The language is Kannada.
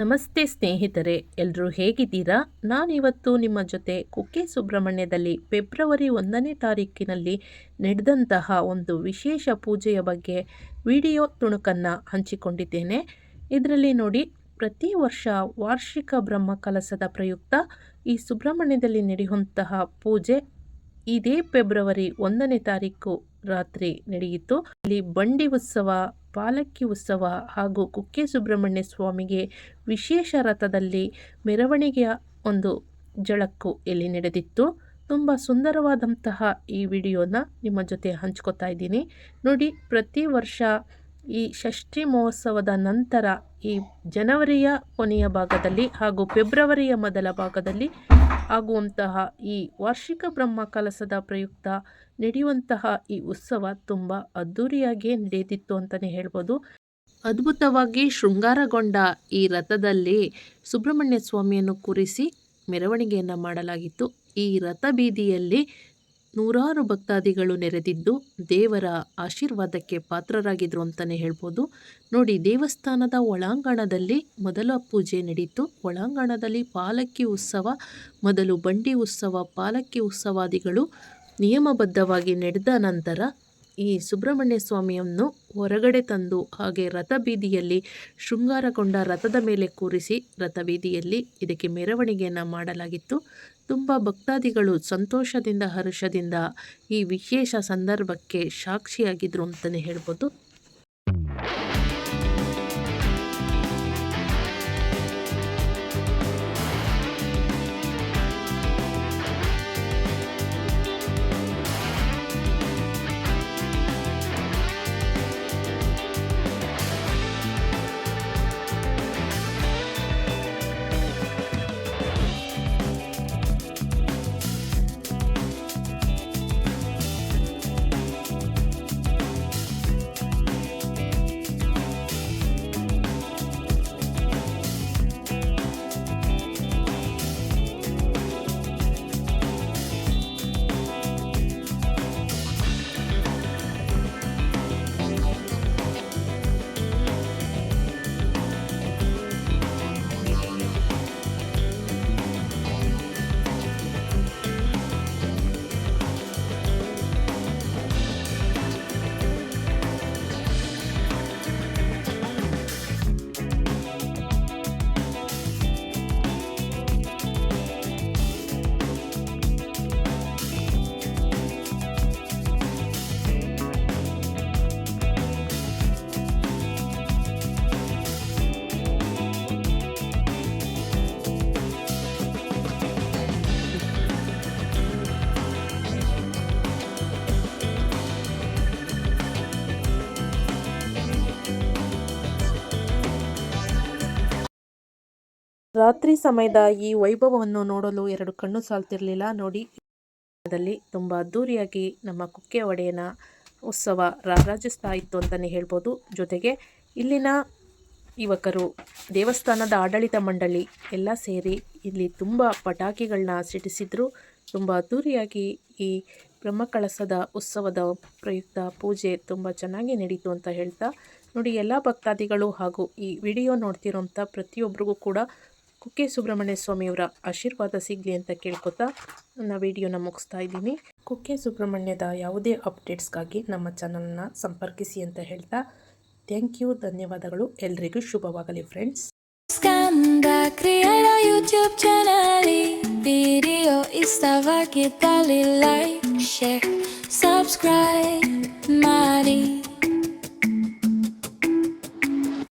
ನಮಸ್ತೆ ಸ್ನೇಹಿತರೆ ಎಲ್ಲರೂ ಹೇಗಿದ್ದೀರಾ? ನಾನಿವತ್ತು ನಿಮ್ಮ ಜೊತೆ ಕುಕ್ಕೆ ಸುಬ್ರಹ್ಮಣ್ಯದಲ್ಲಿ ಫೆಬ್ರವರಿ ಒಂದನೇ ತಾರೀಕಿನಲ್ಲಿ ನಡೆದಂತಹ ಒಂದು ವಿಶೇಷ ಪೂಜೆಯ ಬಗ್ಗೆ ವಿಡಿಯೋ ತುಣುಕನ್ನು ಹಂಚಿಕೊಂಡಿದ್ದೇನೆ. ಇದರಲ್ಲಿ ನೋಡಿ, ಪ್ರತಿ ವರ್ಷ ವಾರ್ಷಿಕ ಬ್ರಹ್ಮ ಕಲಸದ ಪ್ರಯುಕ್ತ ಈ ಸುಬ್ರಹ್ಮಣ್ಯದಲ್ಲಿ ನಡೆಯುವಂತಹ ಪೂಜೆ ಇದೇ ಫೆಬ್ರವರಿ ಒಂದನೇ ತಾರೀಕು ರಾತ್ರಿ ನಡೆಯಿತು. ಇಲ್ಲಿ ಬಂಡಿ ಉತ್ಸವ ಪಾಲಕ್ಕಿ ಉತ್ಸವ ಹಾಗೂ ಕುಕ್ಕೆ ಸುಬ್ರಹ್ಮಣ್ಯ ಸ್ವಾಮಿಗೆ ವಿಶೇಷ ರಥದಲ್ಲಿ ಮೆರವಣಿಗೆಯ ಒಂದು ಜಳಕ್ಕು ಇಲ್ಲಿ ನಡೆದಿತ್ತು. ತುಂಬ ಸುಂದರವಾದಂತಹ ಈ ವಿಡಿಯೋನ ನಿಮ್ಮ ಜೊತೆ ಹಂಚ್ಕೋತಾ ಇದ್ದೀನಿ. ನೋಡಿ, ಪ್ರತಿ ವರ್ಷ ಈ ಷಷ್ಠಿ ಮಹೋತ್ಸವದ ನಂತರ ಈ ಜನವರಿಯ ಕೊನೆಯ ಭಾಗದಲ್ಲಿ ಹಾಗೂ ಫೆಬ್ರವರಿಯ ಮೊದಲ ಭಾಗದಲ್ಲಿ ಆಗುವಂತಹ ಈ ವಾರ್ಷಿಕ ಬ್ರಹ್ಮ ಕಲಸದ ಪ್ರಯುಕ್ತ ನಡೆಯುವಂತಹ ಈ ಉತ್ಸವ ತುಂಬ ಅದ್ಧೂರಿಯಾಗಿಯೇ ನಡೆಯುತ್ತಿತ್ತು ಅಂತಲೇ ಹೇಳ್ಬೋದು. ಅದ್ಭುತವಾಗಿ ಶೃಂಗಾರಗೊಂಡ ಈ ರಥದಲ್ಲಿ ಸುಬ್ರಹ್ಮಣ್ಯ ಸ್ವಾಮಿಯನ್ನು ಕೂರಿಸಿ ಮೆರವಣಿಗೆಯನ್ನು ಮಾಡಲಾಗಿತ್ತು. ಈ ರಥ ಬೀದಿಯಲ್ಲಿ ನೂರಾರು ಭಕ್ತಾದಿಗಳು ನೆರೆದಿದ್ದು ದೇವರ ಆಶೀರ್ವಾದಕ್ಕೆ ಪಾತ್ರರಾಗಿದ್ರು ಅಂತಲೇ ಹೇಳ್ಬೋದು. ನೋಡಿ, ದೇವಸ್ಥಾನದ ಒಳಾಂಗಣದಲ್ಲಿ ಮೊದಲ ಪೂಜೆ ನಡೀತು. ಒಳಾಂಗಣದಲ್ಲಿ ಪಾಲಕ್ಕಿ ಉತ್ಸವ, ಮೊದಲು ಬಂಡಿ ಉತ್ಸವ, ಪಾಲಕ್ಕಿ ಉತ್ಸವಾದಿಗಳು ನಿಯಮಬದ್ಧವಾಗಿ ನಡೆದ ನಂತರ ಈ ಸುಬ್ರಹ್ಮಣ್ಯ ಸ್ವಾಮಿಯನ್ನು ಹೊರಗಡೆ ತಂದು ಹಾಗೆ ರಥ ಬೀದಿಯಲ್ಲಿ ಶೃಂಗಾರಗೊಂಡ ರಥದ ಮೇಲೆ ಕೂರಿಸಿ ರಥ ಬೀದಿಯಲ್ಲಿ ಇದಕ್ಕೆ ಮೆರವಣಿಗೆಯನ್ನು ಮಾಡಲಾಗಿತ್ತು. ತುಂಬ ಭಕ್ತಾದಿಗಳು ಸಂತೋಷದಿಂದ ಹರ್ಷದಿಂದ ಈ ವಿಶೇಷ ಸಂದರ್ಭಕ್ಕೆ ಸಾಕ್ಷಿಯಾಗಿದ್ರು ಅಂತಲೇ ಹೇಳ್ಬೋದು. ರಾತ್ರಿ ಸಮಯದ ಈ ವೈಭವವನ್ನು ನೋಡಲು ಎರಡು ಕಣ್ಣು ಸಾಲ್ತಿರಲಿಲ್ಲ. ನೋಡಿ ದಲ್ಲಿ ತುಂಬ ಅದ್ದೂರಿಯಾಗಿ ನಮ್ಮ ಕುಕ್ಕೆ ಒಡೆಯನ ಉತ್ಸವ ರಾರಾಜಿಸ್ತಾ ಇತ್ತು ಅಂತಲೇ ಹೇಳ್ಬೋದು. ಜೊತೆಗೆ ಇಲ್ಲಿನ ಯುವಕರು, ದೇವಸ್ಥಾನದ ಆಡಳಿತ ಮಂಡಳಿ ಎಲ್ಲ ಸೇರಿ ಇಲ್ಲಿ ತುಂಬ ಪಟಾಕಿಗಳನ್ನ ಸಿಡಿಸಿದ್ರು. ತುಂಬ ಅದ್ದೂರಿಯಾಗಿ ಈ ಬ್ರಹ್ಮಕಳಸದ ಉತ್ಸವದ ಪ್ರಯುಕ್ತ ಪೂಜೆ ತುಂಬ ಚೆನ್ನಾಗಿ ನಡೀತು ಅಂತ ಹೇಳ್ತಾ, ನೋಡಿ, ಎಲ್ಲ ಭಕ್ತಾದಿಗಳು ಹಾಗೂ ಈ ವಿಡಿಯೋ ನೋಡ್ತಿರೋಂಥ ಪ್ರತಿಯೊಬ್ಬರಿಗೂ ಕೂಡ ಕುಕ್ಕೆ ಸುಬ್ರಹ್ಮಣ್ಯ ಸ್ವಾಮಿಯವರ ಆಶೀರ್ವಾದ ಸಿಗಲಿ ಅಂತ ಕೇಳ್ಕೊತಾ ನನ್ನ ವಿಡಿಯೋನ ಮುಗಿಸ್ತಾ ಇದ್ದೀನಿ. ಕುಕ್ಕೆ ಸುಬ್ರಹ್ಮಣ್ಯದ ಯಾವುದೇ ಅಪ್ಡೇಟ್ಸ್ಗಾಗಿ ನಮ್ಮ ಚಾನಲ್ನ ಸಂಪರ್ಕಿಸಿ ಅಂತ ಹೇಳ್ತಾ ಥ್ಯಾಂಕ್ ಯು, ಧನ್ಯವಾದಗಳು. ಎಲ್ರಿಗೂ ಶುಭವಾಗಲಿ friends. Skanda creala YouTube channel video ಇಷ್ಟವಾಗಿದ್ದಲ್ಲಿ like, share, subscribe ಮಾಡಿ.